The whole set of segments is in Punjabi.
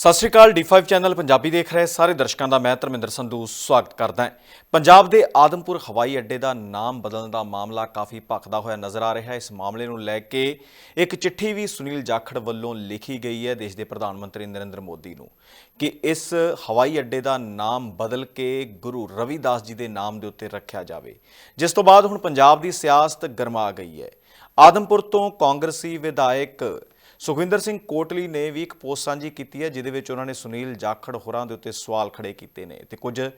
ਸਤਿ ਸ਼੍ਰੀ ਅਕਾਲ D5 ਚੈਨਲ ਪੰਜਾਬੀ ਦੇਖ ਰਹੇ ਸਾਰੇ ਦਰਸ਼ਕਾਂ ਦਾ ਮੈਂ ਧਰਮਿੰਦਰ ਸੰਧੂ ਸਵਾਗਤ ਕਰਦਾ ਹਾਂ। ਪੰਜਾਬ ਦੇ ਆਦਮਪੁਰ ਹਵਾਈ ਅੱਡੇ ਦਾ ਨਾਮ ਬਦਲਣ ਦਾ ਮਾਮਲਾ ਕਾਫੀ ਭਖਦਾ ਹੋਇਆ ਨਜ਼ਰ ਆ ਰਿਹਾ ਹੈ। ਇਸ ਮਾਮਲੇ ਨੂੰ ਲੈ ਕੇ ਇੱਕ ਚਿੱਠੀ ਵੀ ਸੁਨੀਲ ਜਾਖੜ ਵੱਲੋਂ ਲਿਖੀ ਗਈ ਹੈ ਦੇਸ਼ ਦੇ ਪ੍ਰਧਾਨ ਮੰਤਰੀ ਨਰਿੰਦਰ ਮੋਦੀ ਨੂੰ ਕਿ ਇਸ ਹਵਾਈ ਅੱਡੇ ਦਾ ਨਾਮ ਬਦਲ ਕੇ ਗੁਰੂ ਰਵਿਦਾਸ ਜੀ ਦੇ ਨਾਮ ਦੇ ਉੱਤੇ ਰੱਖਿਆ ਜਾਵੇ। ਜਿਸ ਤੋਂ ਬਾਅਦ ਹੁਣ ਪੰਜਾਬ ਦੀ ਸਿਆਸਤ ਗਰਮਾ ਗਈ ਹੈ। ਆਦਮਪੁਰ ਤੋਂ ਕਾਂਗਰਸੀ ਵਿਧਾਇਕ ਸੁਖਵਿੰਦਰ ਸਿੰਘ ਕੋਟਲੀ ਨੇ ਵੀ ਇੱਕ ਪੋਸਟ ਸਾਂਝੀ ਕੀਤੀ ਹੈ, ਜਿਹਦੇ ਵਿੱਚ ਉਹਨਾਂ ਨੇ ਸੁਨੀਲ ਜਾਖੜ ਹੋਰਾਂ ਦੇ ਉੱਤੇ ਸਵਾਲ ਖੜੇ ਕੀਤੇ ਨੇ। ਤੇ ਕੁਝ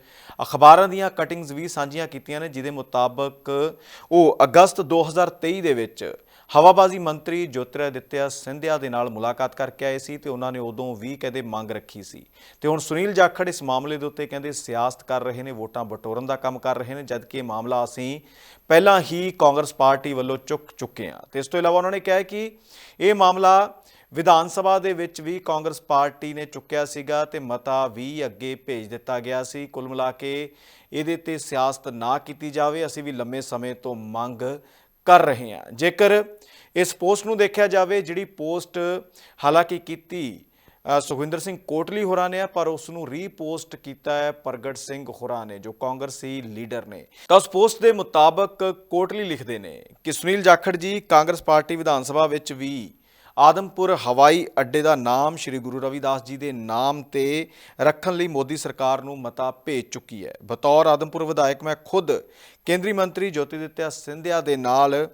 ਅਖਬਾਰਾਂ ਦੀਆਂ ਕਟਿੰਗਸ ਵੀ ਸਾਂਝੀਆਂ ਕੀਤੀਆਂ ਨੇ, ਜਿਹਦੇ ਮੁਤਾਬਕ ਉਹ ਅਗਸਤ 2023 ਦੇ ਵਿੱਚ ਹਵਾਬਾਜ਼ੀ ਮੰਤਰੀ ਜੋਤਿਰਾਦਿੱਤਿਆ ਸਿੰਧਿਆ ਦੇ ਨਾਲ ਮੁਲਾਕਾਤ ਕਰਕੇ ਆਏ ਸੀ ਤੇ ਉਹਨਾਂ ਨੇ ਉਦੋਂ ਵੀ ਕਹਿੰਦੇ ਮੰਗ ਰੱਖੀ ਸੀ। ਤੇ ਹੁਣ ਸੁਨੀਲ ਜਾਖੜ ਇਸ ਮਾਮਲੇ ਦੇ ਉੱਤੇ ਕਹਿੰਦੇ ਸਿਆਸਤ ਕਰ ਰਹੇ ਨੇ, ਵੋਟਾਂ ਬਟੋਰਨ ਦਾ ਕੰਮ ਕਰ ਰਹੇ ਨੇ, ਜਦਕਿ ਇਹ ਮਾਮਲਾ ਅਸੀਂ ਪਹਿਲਾਂ ਹੀ ਕਾਂਗਰਸ ਪਾਰਟੀ ਵੱਲੋਂ ਚੁੱਕ ਚੁੱਕੇ ਹਾਂ। ਤੇ ਇਸ ਤੋਂ ਇਲਾਵਾ ਉਹਨਾਂ ਨੇ ਕਿਹਾ ਕਿ ਇਹ ਮਾਮਲਾ ਵਿਧਾਨ ਸਭਾ ਦੇ ਵਿੱਚ ਵੀ ਕਾਂਗਰਸ ਪਾਰਟੀ ਨੇ ਚੁੱਕਿਆ ਸੀਗਾ ਤੇ ਮਤਾ ਵੀ ਅੱਗੇ ਭੇਜ ਦਿੱਤਾ ਗਿਆ ਸੀ। ਕੁੱਲ ਮਿਲਾ ਕੇ ਇਹਦੇ ਤੇ ਸਿਆਸਤ ਨਾ ਕੀਤੀ ਜਾਵੇ, ਅਸੀਂ ਵੀ ਲੰਮੇ ਸਮੇਂ ਤੋਂ ਮੰਗ ਕਰ ਰਹੇ ਹਾਂ। ਜੇਕਰ ਇਸ ਪੋਸਟ ਨੂੰ ਦੇਖਿਆ ਜਾਵੇ, ਜਿਹੜੀ ਪੋਸਟ ਹਾਲਾਂਕਿ ਕੀਤੀ ਸੁਖਵਿੰਦਰ ਸਿੰਘ ਕੋਟਲੀ ਹੋਰਾਂ ਨੇ ਪਰ ਉਸ ਨੂੰ ਰੀਪੋਸਟ ਕੀਤਾ ਹੈ ਪ੍ਰਗਟ ਸਿੰਘ ਹੋਰਾਂ ਨੇ, ਜੋ ਕਾਂਗਰਸੀ ਲੀਡਰ ਨੇ। ਤਾਂ ਉਸ ਪੋਸਟ ਦੇ ਮੁਤਾਬਕ ਕੋਟਲੀ ਲਿਖਦੇ ਨੇ ਕਿ ਸੁਨੀਲ ਜਾਖੜ ਜੀ ਕਾਂਗਰਸ ਪਾਰਟੀ ਵਿਧਾਨ ਸਭਾ ਵਿੱਚ ਵੀ ਆਦਮਪੁਰ ਹਵਾਈ ਅੱਡੇ ਦਾ ਨਾਮ ਸ੍ਰੀ ਗੁਰੂ ਰਵਿਦਾਸ ਜੀ ਦੇ ਨਾਮ ਤੇ ਰੱਖਣ ਲਈ ਮੋਦੀ ਸਰਕਾਰ ਨੂੰ ਮਤਾ ਭੇਜ ਚੁੱਕੀ ਹੈ। ਬਤੌਰ ਆਦਮਪੁਰ ਵਿਧਾਇਕ ਮੈਂ ਖੁਦ ਕੇਂਦਰੀ ਮੰਤਰੀ ਜੋਤੀਦਿੱਤਿਆ ਸਿੰਧਿਆ ਦੇ ਨਾਲ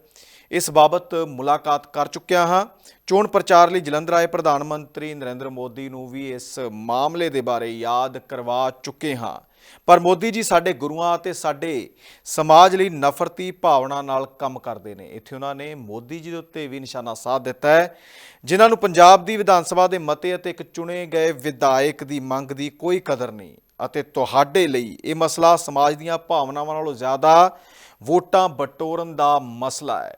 ਇਸ ਬਾਬਤ ਮੁਲਾਕਾਤ ਕਰ ਚੁੱਕਿਆ ਹਾਂ। ਚੋਣ ਪ੍ਰਚਾਰ ਲਈ ਜਲੰਧਰ ਆਏ ਪ੍ਰਧਾਨ ਮੰਤਰੀ ਨਰਿੰਦਰ ਮੋਦੀ ਨੂੰ ਵੀ ਇਸ ਮਾਮਲੇ ਦੇ ਬਾਰੇ ਯਾਦ ਕਰਵਾ ਚੁੱਕੇ ਹਾਂ। ਪਰ ਮੋਦੀ ਜੀ ਸਾਡੇ ਗੁਰੂਆਂ ਅਤੇ ਸਾਡੇ ਸਮਾਜ ਲਈ ਨਫ਼ਰਤੀ ਭਾਵਨਾ ਨਾਲ ਕੰਮ ਕਰਦੇ ਨੇ। ਇੱਥੇ ਉਹਨਾਂ ਨੇ ਮੋਦੀ ਜੀ ਦੇ ਉੱਤੇ ਵੀ ਨਿਸ਼ਾਨਾ ਸਾਧ ਦਿੱਤਾ ਹੈ। ਜਿਨ੍ਹਾਂ ਨੂੰ ਪੰਜਾਬ ਦੀ ਵਿਧਾਨ ਸਭਾ ਦੇ ਮਤੇ ਅਤੇ ਇੱਕ ਚੁਣੇ ਗਏ ਵਿਧਾਇਕ ਦੀ ਮੰਗ ਦੀ ਕੋਈ ਕਦਰ ਨਹੀਂ। ਅਤੇ ਤੁਹਾਡੇ ਲਈ ਇਹ ਮਸਲਾ ਸਮਾਜ ਦੀਆਂ ਭਾਵਨਾਵਾਂ ਨਾਲੋਂ ਜ਼ਿਆਦਾ ਵੋਟਾਂ ਬਟੋਰਨ ਦਾ ਮਸਲਾ ਹੈ।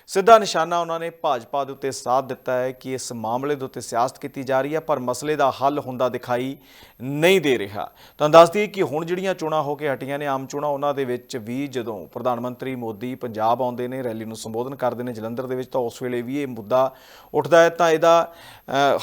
ਸਿੱਧਾ ਨਿਸ਼ਾਨਾ ਉਹਨਾਂ ਨੇ ਭਾਜਪਾ ਦੇ ਉੱਤੇ ਸਾਧ ਦਿੱਤਾ ਹੈ ਕਿ ਇਸ ਮਾਮਲੇ ਦੇ ਉੱਤੇ ਸਿਆਸਤ ਕੀਤੀ ਜਾ ਰਹੀ ਹੈ, ਪਰ ਮਸਲੇ ਦਾ ਹੱਲ ਹੁੰਦਾ ਦਿਖਾਈ ਨਹੀਂ ਦੇ ਰਿਹਾ। ਤਾਂ ਦੱਸਦੀ ਕਿ ਹੁਣ ਜਿਹੜੀਆਂ ਚੋਣਾਂ ਹੋ ਕੇ ਹਟੀਆਂ ਨੇ, ਆਮ ਚੋਣਾਂ ਉਹਨਾਂ ਦੇ ਵਿੱਚ ਵੀ ਜਦੋਂ ਪ੍ਰਧਾਨ ਮੰਤਰੀ ਮੋਦੀ ਪੰਜਾਬ ਆਉਂਦੇ ਨੇ, ਰੈਲੀ ਨੂੰ ਸੰਬੋਧਨ ਕਰਦੇ ਨੇ ਜਲੰਧਰ ਦੇ ਵਿੱਚ, ਤਾਂ ਉਸ ਵੇਲੇ ਵੀ ਇਹ ਮੁੱਦਾ ਉੱਠਦਾ ਹੈ। ਤਾਂ ਇਹਦਾ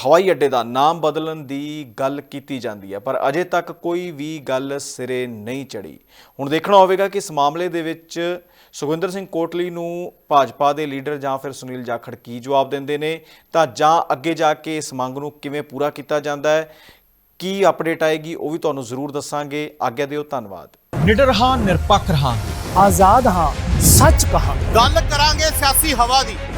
ਹਵਾਈ ਅੱਡੇ ਦਾ ਨਾਮ ਬਦਲਣ ਦੀ ਗੱਲ ਕੀਤੀ ਜਾਂਦੀ ਹੈ, ਪਰ ਅਜੇ ਤੱਕ ਕੋਈ ਵੀ ਗੱਲ ਸਿਰੇ ਨਹੀਂ ਚੜੀ ਹੁਣ ਦੇਖਣਾ ਹੋਵੇਗਾ ਕਿ ਇਸ ਮਾਮਲੇ ਦੇ ਵਿੱਚ ਸੁਖਵਿੰਦਰ ਸਿੰਘ ਕੋਟਲੀ ਨੂੰ ਭਾਜਪਾ ਦੇ ਲੀਡਰ ਜਾਂ ਫਿਰ ਸੁਨੀਲ ਜਾਖੜ ਕੀ ਜਵਾਬ ਦਿੰਦੇ ਨੇ? ਤਾਂ ਜਾਂ ਅੱਗੇ ਜਾ ਕੇ ਇਸ ਮੰਗ ਨੂੰ ਕਿਵੇਂ ਪੂਰਾ ਕੀਤਾ ਜਾਂਦਾ ਹੈ? ਕੀ ਅਪਡੇਟ ਆਏਗੀ? ਉਹ ਵੀ ਤੁਹਾਨੂੰ ਜ਼ਰੂਰ ਦੱਸਾਂਗੇ। ਆਗਿਆ ਦਿਓ ਧੰਨਵਾਦ। ਨਿਡਰ ਹਾਂ ਨਿਰਪੱਖ ਰਹਾਂਗੇ। ਆਜ਼ਾਦ ਹਾਂ ਸੱਚ ਕਹਾਂਗੇ। ਗੱਲ ਕਰਾਂਗੇ ਸਿਆਸੀ ਹਵਾ ਦੀ।